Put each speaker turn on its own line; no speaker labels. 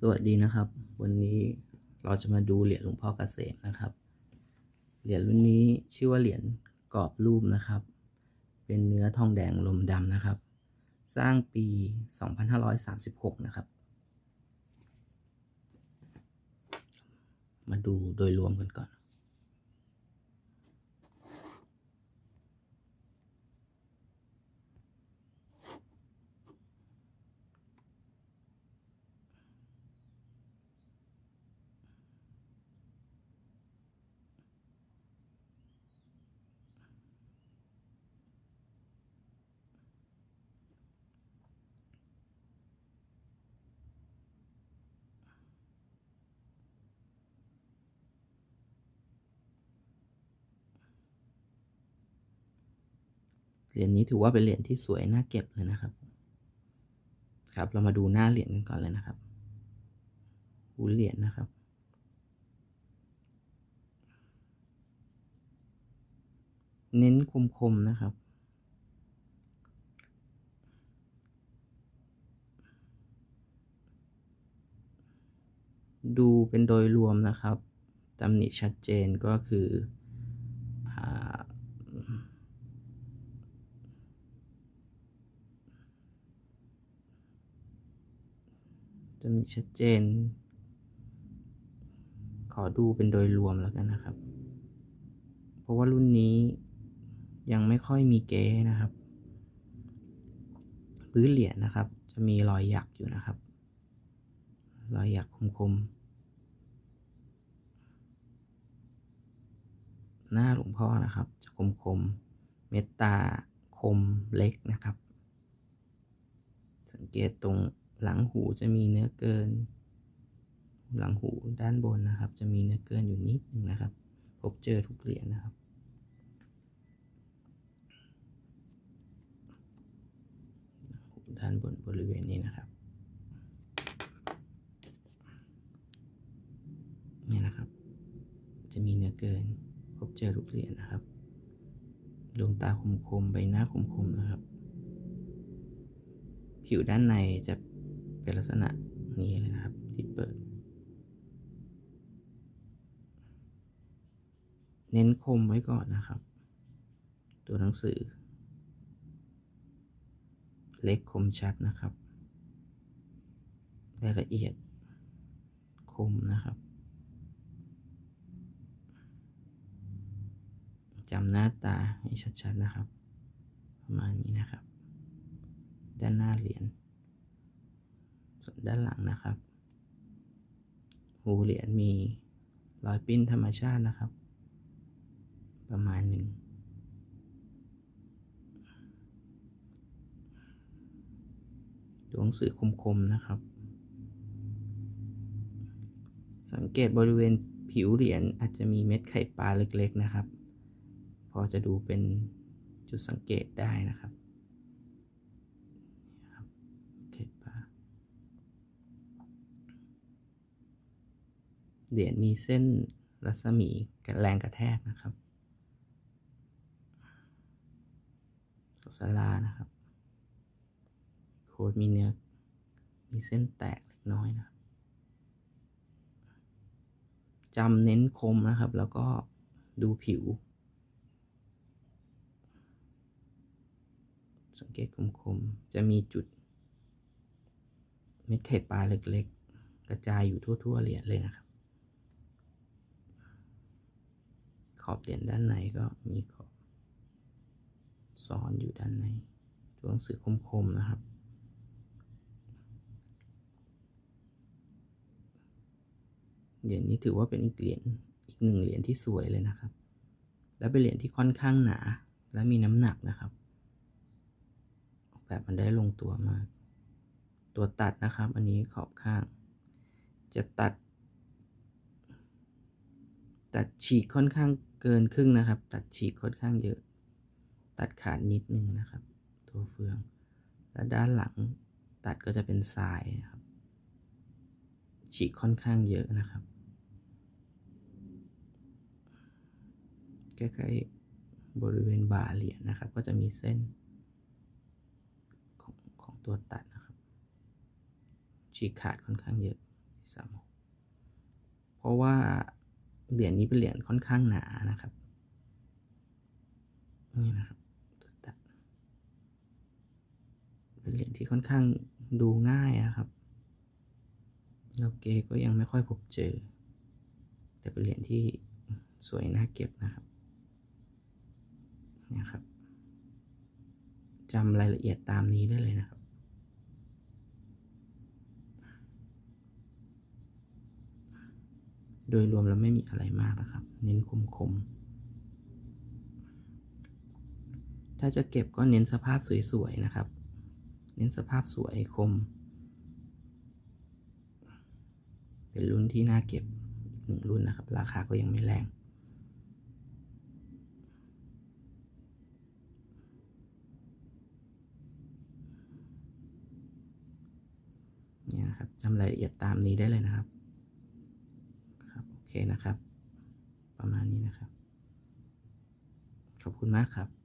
สวัสดีนะครับ วันนี้เราจะมาดูเหรียญหลวงพ่อเกษมนะครับ เหรียญรุ่นนี้ชื่อว่าเหรียญกรอบรูปนะครับ เป็นเนื้อทองแดงลมดำนะครับ สร้างปี 2536 นะครับ มาดูโดยรวมกันก่อน เหรียญนี้ถือว่าเป็นเหรียญที่สวยน่าเก็บเลยนะครับ ครับ เรามาดูหน้าเหรียญกันก่อนเลยนะครับหูเหรียญนะครับ เน้นคมๆนะครับดูเป็นโดยรวมนะครับตำหนิชัดเจนก็คืออาตำหนิชัดเจน ขอดูเป็นโดยรวมแล้วกันนะครับ เพราะว่ารุ่นนี้ยังไม่ค่อยมีเก๊นะครับ พื้นเหรียญนะครับ จะมีรอยหยักอยู่นะครับ รอยหยักคมๆ หน้าหลวงพ่อนะครับ จะคมๆ เม็ดตาคมเล็กนะครับ สังเกตตรง หลังหูจะมีเนื้อเกิน หลังหูด้านบนนะครับ จะมีเนื้อเกินอยู่นิดนึงนะครับ พบเจอทุกเหรียญนะครับ ด้านบนบริเวณนี้นะครับนี่นะครับ จะมีเนื้อเกิน พบเจอทุกเหรียญนะครับดวงตาคมๆใบหน้าคมๆนะครับ ผิวด้านในจะ เป็นลักษณะนี้เลยนะครับที่เปิด เน้นคมไว้ก่อนนะครับ ตัวหนังสือ เล็กคมชัดนะครับรายละเอียดคมนะครับจำหน้าตาให้ชัดๆนะครับ ประมาณนี้นะครับ ด้านหน้าเหรียญ ส่วนด้านหลังนะครับ หูเหรียญมีรอยปิ้นธรรมชาตินะครับ ประมาณหนึ่งตัวหนังสือคมๆนะครับ สังเกตบริเวณผิวเหรียญอาจจะมีเม็ดไข่ปลาเล็กๆนะครับ พอจะดูเป็นจุดสังเกตได้นะครับนี่ครับไข่ปลา เหรียญมีเส้นรัศมีแรงกระแทกนะครับสลานะครับ โค้ดมีเนื้อ มีเส้นแตกเล็กน้อยนะจำเน้นคมนะครับ แล้วก็ดูผิว สังเกตคมๆ จะมีจุด เม็ดไข่ปลาเล็กๆ กระจายอยู่ทั่ว ๆ เหรียญเลยนะครับ ขอบเหรียญด้านในก็มีขอบซ้อนอยู่ด้านในตัวหนังสือคมๆนะครับ เหรียญนี้ถือว่าเป็นอีกเหรียญอีกหนึ่งเหรียญที่สวยเลยนะครับ และเป็นเหรียญที่ค่อนข้างหนา และมีน้ำหนักนะครับออกแบบมันได้ลงตัวมาก ตัวตัดนะครับ อันนี้ขอบข้าง จะตัด ตัดฉีกค่อนข้างเกินครึ่งนะครับ ตัดฉีกค่อนข้างเยอะ ตัดขาดนิดนึงนะครับ ตัวเฟือง และด้านหลังตัดก็จะเป็นทรายนะครับ ฉีกค่อนข้างเยอะนะครับใกล้ๆบริเวณบ่าเหรียญนะครับ ก็จะมีเส้นของของตัวตัดนะครับ ฉีกขาดค่อนข้างเยอะสามเพราะว่า เหรียญนี้เป็นเหรียญค่อนข้างหนานะครับ นี่นะครับเป็นเหรียญที่ค่อนข้างดูง่ายอะครับแล้วเกก็ยังไม่ค่อยพบเจอ แต่เป็นเหรียญที่สวยน่าเก็บนะครับนี่ครับจำรายละเอียดตามนี้ได้เลยนะครับ โดยรวมแล้วไม่มีอะไรมากนะครับ เน้นคมคมๆ ถ้าจะเก็บก็เน้นสภาพสวยๆนะครับ เน้นสภาพสวยคม เป็นรุ่นที่น่าเก็บหนึ่งรุ่นนะครับ ราคาก็ยังไม่แรงเนี่ยครับจำรายละเอียดตามนี้ได้เลยนะครับ โอเคนะครับ ประมาณนี้นะครับ ขอบคุณมากครับ